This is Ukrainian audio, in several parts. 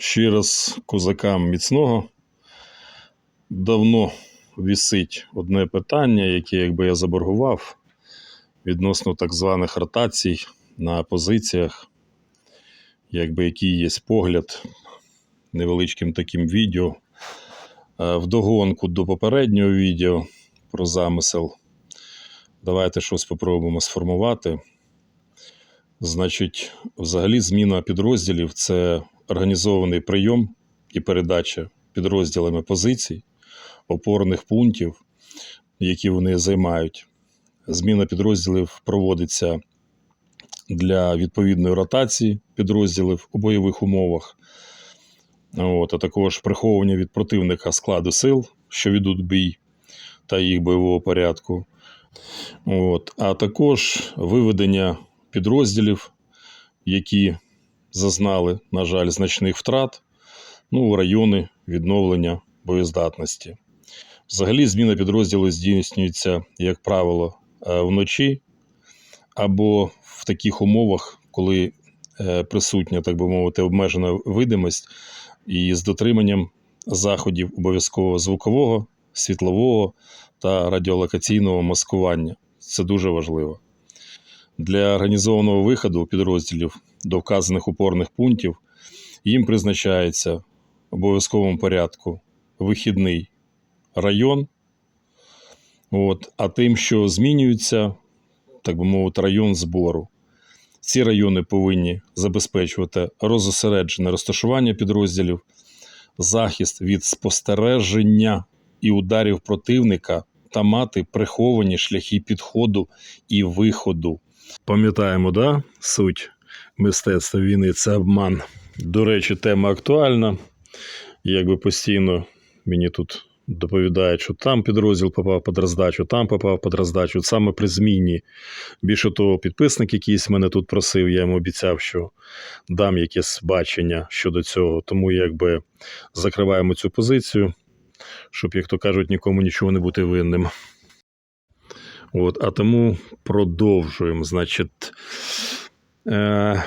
Ще раз козакам міцного. Давно вісить одне питання, яке якби я заборгував відносно так званих ротацій на позиціях, якби який є погляд невеличким таким відео. Е, Вдогонку до попереднього відео про замисел. Давайте щось спробуємо сформувати. Значить, взагалі зміна підрозділів це організований прийом і передача підрозділами позицій, опорних пунктів, які вони займають. Зміна підрозділів проводиться для відповідної ротації підрозділів у бойових умовах, От, а також приховування від противника складу сил, що ведуть бій та їх бойового порядку. От, а також виведення підрозділів, які зазнали, на жаль, значних втрат ну, у райони відновлення боєздатності. Взагалі, зміна підрозділу здійснюється, як правило, е, вночі або в таких умовах, коли е, присутня, так би мовити, обмежена видимость і з дотриманням заходів обов'язково звукового, світлового та радіолокаційного маскування. Це дуже важливо. Для організованого виходу підрозділів до вказаних опорних пунктів їм призначається в обов'язковому порядку вихідний район. От, а тим, що змінюється, так би мовити, район збору. Ці райони повинні забезпечувати розосереджене розташування підрозділів, захист від спостереження і ударів противника та мати приховані шляхи підходу і виходу. Пам'ятаємо, да, суть мистецтва війни це обман. До речі, тема актуальна. Якби постійно мені тут доповідають, що там підрозділ попав під роздачу, там попав під роздачу, саме при зміні. Більше того, підписник якийсь мене тут просив, я йому обіцяв, що дам якесь бачення щодо цього. Тому якби закриваємо цю позицію, щоб, як то кажуть, нікому нічого не бути винним. От, а тому продовжуємо. Значить, е,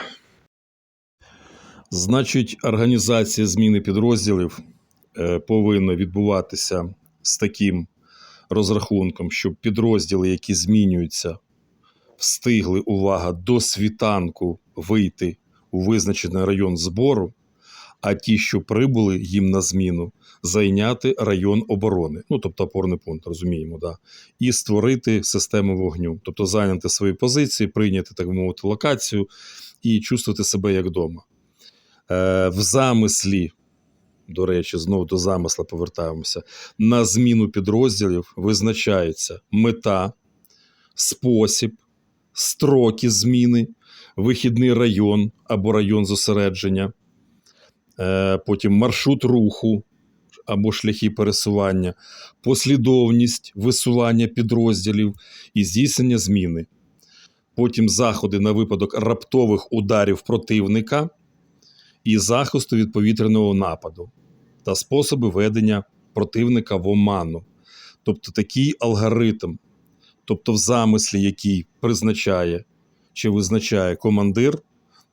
значить, організація зміни підрозділів е, повинна відбуватися з таким розрахунком, щоб підрозділи, які змінюються, встигли увага до світанку вийти у визначений район збору, а ті, що прибули їм на зміну, зайняти район оборони, ну тобто опорний пункт, розуміємо, да, і створити систему вогню, тобто зайняти свої позиції, прийняти так би мовити локацію і чувствувати себе як вдома. Е, в замислі, до речі, знову до замисла повертаємося, на зміну підрозділів визначається мета, спосіб, строки зміни, вихідний район або район зосередження, потім маршрут руху або шляхи пересування, послідовність висування підрозділів і здійснення зміни. Потім заходи на випадок раптових ударів противника і захисту від повітряного нападу та способи ведення противника в оману. Тобто такий алгоритм, тобто в замислі, який призначає чи визначає командир,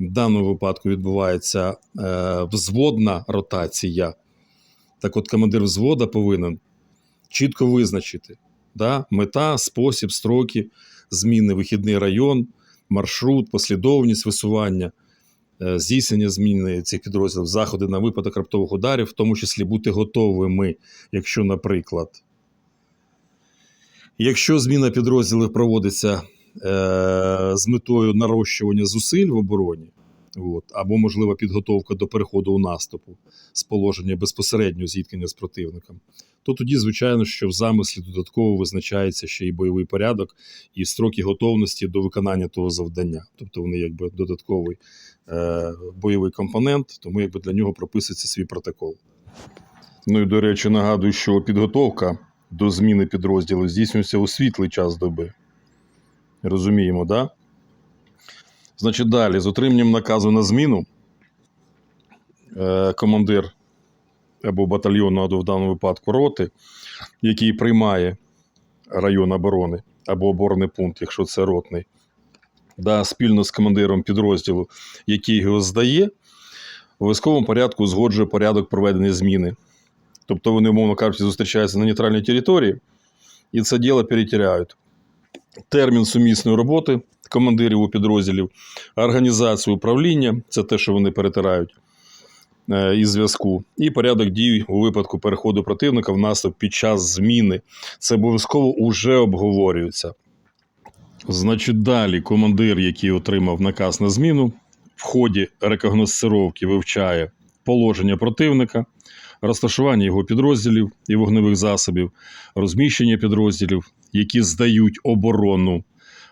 в даному випадку відбувається е, взводна ротація. Так от командир взвода повинен чітко визначити да, мета, спосіб, строки, зміни, вихідний район, маршрут, послідовність висування, е, здійснення зміни цих підрозділів, заходи на випадок раптових ударів, в тому числі бути готовими, якщо, наприклад, якщо зміна підрозділів проводиться з метою нарощування зусиль в обороні, от, або, можливо, підготовка до переходу у наступу з положення безпосереднього зіткнення з противником, то тоді, звичайно, що в замислі додатково визначається ще й бойовий порядок і строки готовності до виконання того завдання. Тобто вони якби додатковий е, бойовий компонент, тому якби для нього прописується свій протокол. Ну і до речі, нагадую, що підготовка до зміни підрозділу здійснюється у світлий час доби. Розуміємо? Да? Значить, далі, з отриманням наказу на зміну, е, командир або батальйону, або в даному випадку роти, який приймає район оборони або оборонний пункт, якщо це ротний, да, спільно з командиром підрозділу, який його здає, в військовому порядку узгоджує порядок проведення зміни. Тобто вони, умовно кажучи, зустрічаються на нейтральній території і це діло перетиряють. Термін сумісної роботи командирів у підрозділів, організацію управління це те, що вони перетирають е, із зв'язку, і порядок дій у випадку переходу противника в наступ під час зміни. Це обов'язково вже обговорюється. Значить, далі командир, який отримав наказ на зміну, в ході рекогносцировки вивчає положення противника, розташування його підрозділів і вогневих засобів, розміщення підрозділів, які здають оборону,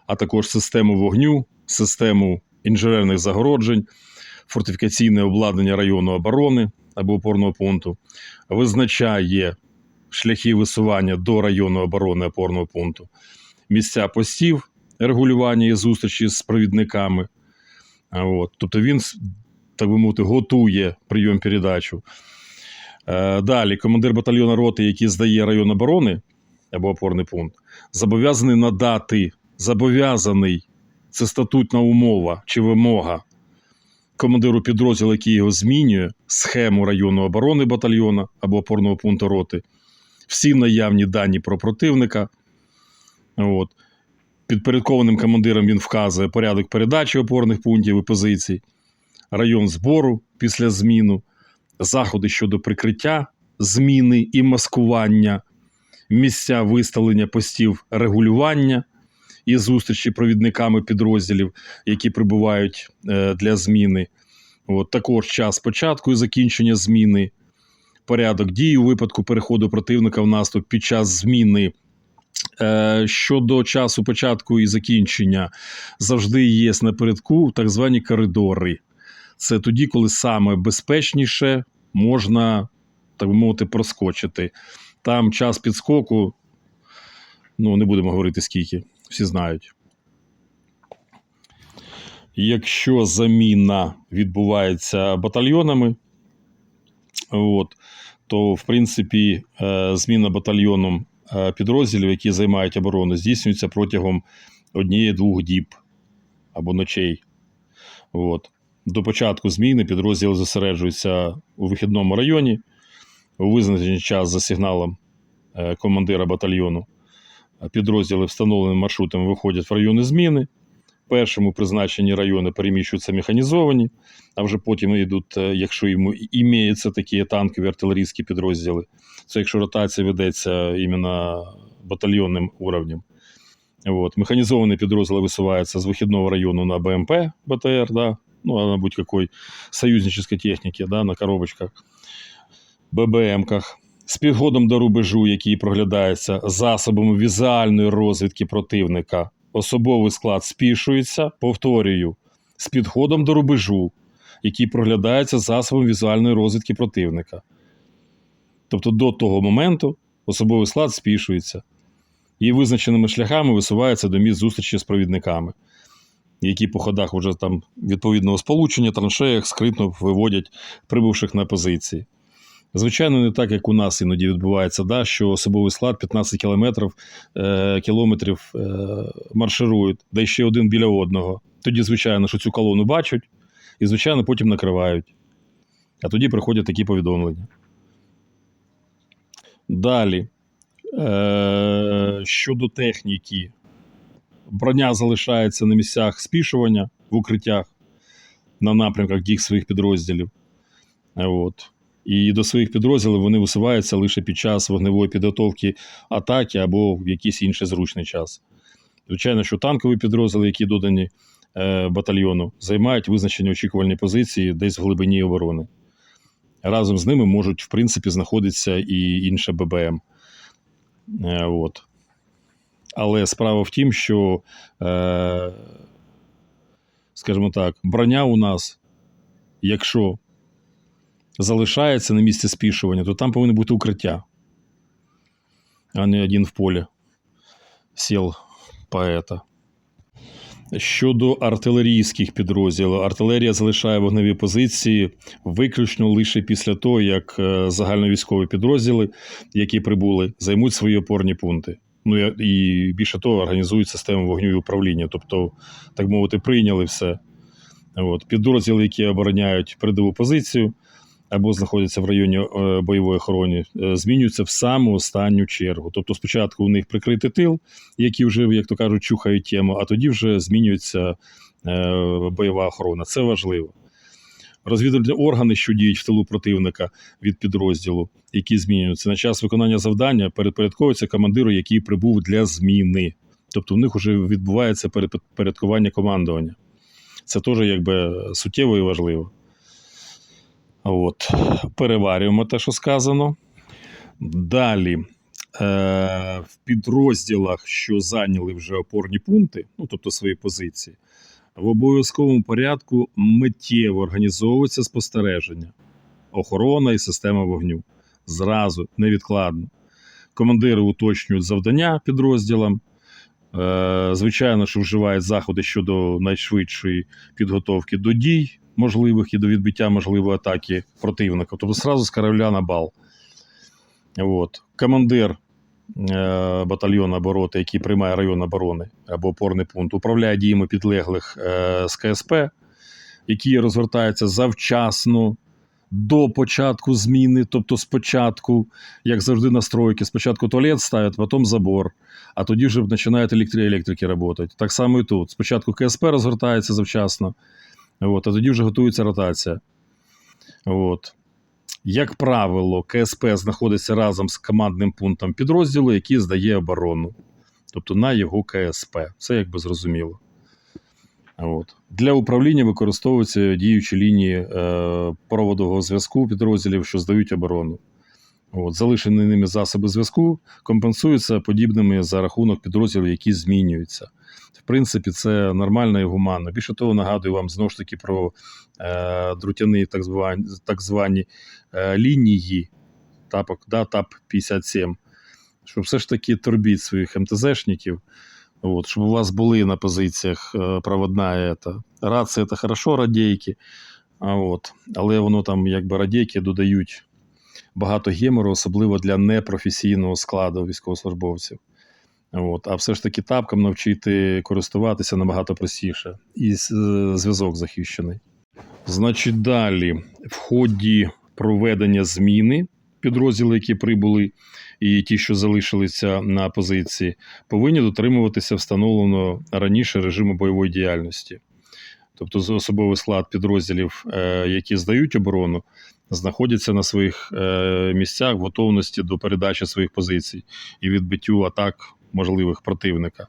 а також систему вогню, систему інженерних загороджень, фортифікаційне обладнання району оборони або опорного пункту, визначає шляхи висування до району оборони опорного пункту, місця постів, регулювання і зустрічі з провідниками. От. Тобто він, так би мовити, готує прийом передачу. Е, Далі, командир батальйону роти, який здає район оборони або опорний пункт, зобов'язаний надати, зобов'язаний, це статутна умова чи вимога командиру підрозділу, який його змінює, схему району оборони батальйона або опорного пункту роти, всі наявні дані про противника. От. Підпорядкованим командиром він вказує порядок передачі опорних пунктів і позицій, район збору після зміну, заходи щодо прикриття, зміни і маскування, місця виставлення постів регулювання і зустрічі провідниками підрозділів, які прибувають е, для зміни. От, також час початку і закінчення зміни, порядок дій у випадку переходу противника в наступ під час зміни. Е, Щодо часу початку і закінчення, завжди є напередку так звані коридори. Це тоді, коли саме безпечніше можна, так би мовити, проскочити. Там час підскоку, ну не будемо говорити скільки, всі знають. Якщо заміна відбувається батальйонами, от, то в принципі е, зміна батальйоном е, підрозділів, які займають оборону, здійснюється протягом однієї-двох діб або ночей. От. До початку зміни підрозділи зосереджуються у вихідному районі у визначений час за сигналом е, командира батальйону. Підрозділи встановленим маршрутом виходять в райони зміни. Першому призначені райони переміщуються механізовані, а вже потім йдуть, е, якщо йому імеються такі танкові артилерійські підрозділи. Це якщо ротація ведеться іменно батальйонним уровнем. Вот. Механизованные підрозділи висуваються з вихідного району на БМП, БТР, да, ну, а на будь-якої союзнической техніки, да, на коробочках, ББМках. З підходом до рубежу, який проглядається. Засобами візуальної розвідки противника, особовий склад спішується, повторюю, з підходом до рубежу, який проглядається засобом візуальної розвідки противника. Тобто до того моменту особовий склад спішується. І визначеними шляхами висувається до місць зустрічі з провідниками, які по ходах вже там відповідного сполучення, траншеях скритно виводять прибувших на позиції. Звичайно, не так, як у нас іноді відбувається, да, що особовий склад 15 кілометрів, е, кілометрів е, марширують, да ще один біля одного. Тоді, звичайно, що цю колону бачать і, звичайно, потім накривають. А тоді приходять такі повідомлення. Далі. Е, щодо техніки, броня залишається на місцях спішування в укриттях на напрямках дій своїх підрозділів. Е, От. І до своїх підрозділів вони висуваються лише під час вогневої підготовки атаки або в якийсь інший зручний час. Звичайно, що танкові підрозділи, які додані е, батальйону, займають визначені очікувальні позиції десь в глибині оборони. Разом з ними можуть, в принципі, знаходитися і інше ББМ. Е, От. Але справа в тім, що, е, скажімо так, броня у нас, якщо залишається на місці спішування, то там повинно бути укриття, а не один в полі сіл поета. Щодо артилерійських підрозділів, артилерія залишає вогневі позиції виключно лише після того, як е, загальновійськові підрозділи, які прибули, займуть свої опорні пункти. Ну і- більше того, організують систему вогню і управління. Тобто, так мовити, прийняли все. От. Підрозділи, які обороняють передову позицію або знаходяться в районі е, бойової охорони, е, змінюються в саму останню чергу. Тобто спочатку у них прикритий тил, які вже, як то кажуть, чухають тему, а тоді вже змінюється е, бойова охорона. Це важливо. Розвідувальні органи, що діють в тилу противника від підрозділу, які змінюються на час виконання завдання, передпорядковуються командиру, який прибув для зміни. Тобто в них вже відбувається передпорядкування командування. Це теж якби суттєво і важливо. От. Переварюємо те, що сказано. Далі. Е, в підрозділах, що зайняли вже опорні пункти, ну тобто свої позиції, в обов'язковому порядку миттєво організовується спостереження, охорона і система вогню. Зразу, невідкладно. Командири уточнюють завдання підрозділам. Е, Звичайно, що вживають заходи щодо найшвидшої підготовки до дій можливих і до відбиття можливої атаки противника. Тобто зразу з корабля на бал. От. Командир е, батальйону оборони, який приймає район оборони або опорний пункт, управляє діями підлеглих е, з КСП, які розгортаються завчасно. До початку зміни, тобто спочатку, як завжди, настройки, спочатку туалет ставлять, потім забор, а тоді вже починають електри електрики працювати. Так само і тут. Спочатку КСП розгортається завчасно, от, а тоді вже готується ротація. От. Як правило, КСП знаходиться разом з командним пунктом підрозділу, який здає оборону, тобто на його КСП. Це якби зрозуміло. От. Для управління використовуються діючі лінії е, проводового зв'язку підрозділів, що здають оборону. От. Залишені ними засоби зв'язку компенсуються подібними за рахунок підрозділів, які змінюються. В принципі, це нормально і гуманно. Більше того, нагадую вам знову ж таки про е, друтяні так звані, так звані е, лінії тапок, да, ТАП-57, щоб все ж таки торбіть своїх МТЗшників. Вот, щоб у вас були на позиціях е, проводна ета. рація це хорошо, радійки, а от, але воно там якби радійки додають багато гемору, особливо для непрофесійного складу військовослужбовців. От, а все ж таки тапкам навчити користуватися набагато простіше. І е, зв'язок захищений. Значить, далі, в ході проведення зміни підрозділи, які прибули, і ті, що залишилися на позиції, повинні дотримуватися встановленого раніше режиму бойової діяльності. Тобто, особовий склад підрозділів, е, які здають оборону, знаходяться на своїх е, місцях в готовності до передачі своїх позицій і відбиттю атак можливих противника.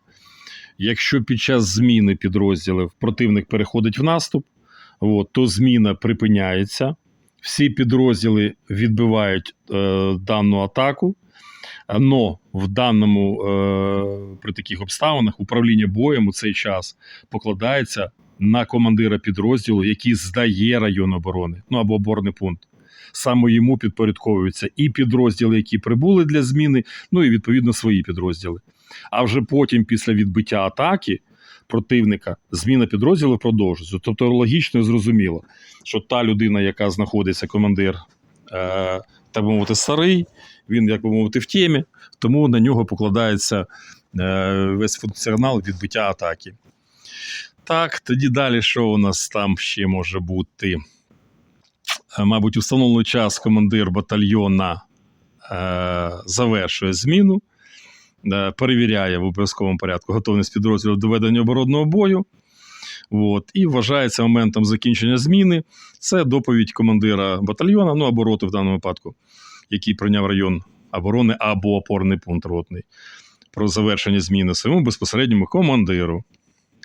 Якщо під час зміни підрозділів противник переходить в наступ, от, то зміна припиняється. Всі підрозділи відбивають е, дану атаку, але в даному е, при таких обставинах управління боєм у цей час покладається на командира підрозділу, який здає район оборони, ну або оборонний пункт. Саме йому підпорядковуються і підрозділи, які прибули для зміни, ну і відповідно свої підрозділи. А вже потім, після відбиття атаки противника, зміна підрозділу продовжується. Тобто логічно і зрозуміло, що та людина, яка знаходиться, командир, е, так би мовити, старий, він, як би мовити, в темі, тому на нього покладається е, весь функціонал відбиття атаки. Так, тоді далі, що у нас там ще може бути? Е, Мабуть, у встановлений час командир батальйона е, завершує зміну, е, перевіряє в обов'язковому порядку готовність підрозділів до ведення оборонного бою. От, і вважається моментом закінчення зміни. Це доповідь командира батальйона, ну або роти в даному випадку, який прийняв район оборони або опорний пункт ротний, про завершення зміни своєму безпосередньому командиру.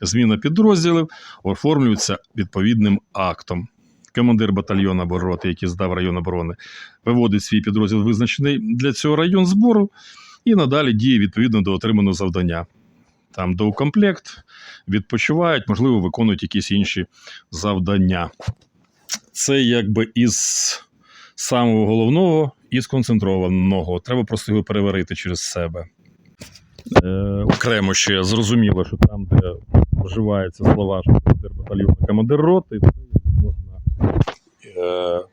Зміна підрозділів оформлюється відповідним актом. Командир батальйону або роти, який здав район оборони, виводить свій підрозділ, визначений для цього район збору, і надалі діє відповідно до отриманого завдання. Там доукомплект, відпочивають, можливо, виконують якісь інші завдання. Це якби із самого головного і сконцентрованого. Треба просто його переварити через себе. Е, окремо ще зрозуміло, що там, де вживаються слова, що командир батальйону, командир роти, це можна е,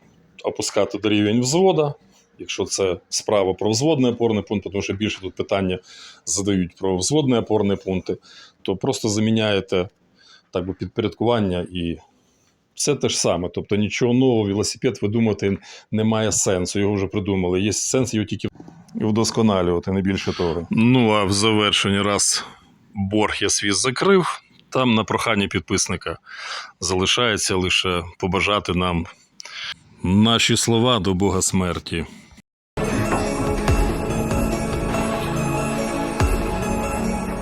опускати до рівень взвода, якщо це справа про взводний опорний пункт, тому що більше тут питання задають про взводні опорні пункти, то просто заміняєте так би, підпорядкування і Все те ж саме. Тобто нічого нового, велосипед видумати немає сенсу. Його вже придумали. Є сенс його тільки вдосконалювати, не більше того. Ну а в завершенні раз борг я свій закрив. Там на прохання підписника залишається лише побажати нам наші слова до Бога смерті.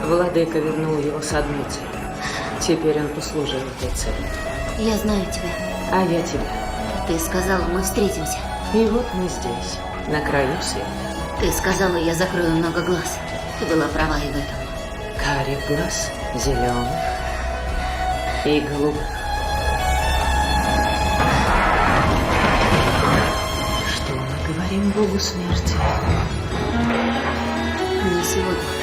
Владыка вернул его с одной целью. Теперь он послужил этой цели. Я знаю тебя. А я тебя. Ты сказала, мы встретимся. И вот мы здесь, на краю света. Ты сказала, я закрою много глаз. Ты была права и в этом. Карих глаз, зеленых и голубых. Что мы говорим Богу смерти? Не сегодня.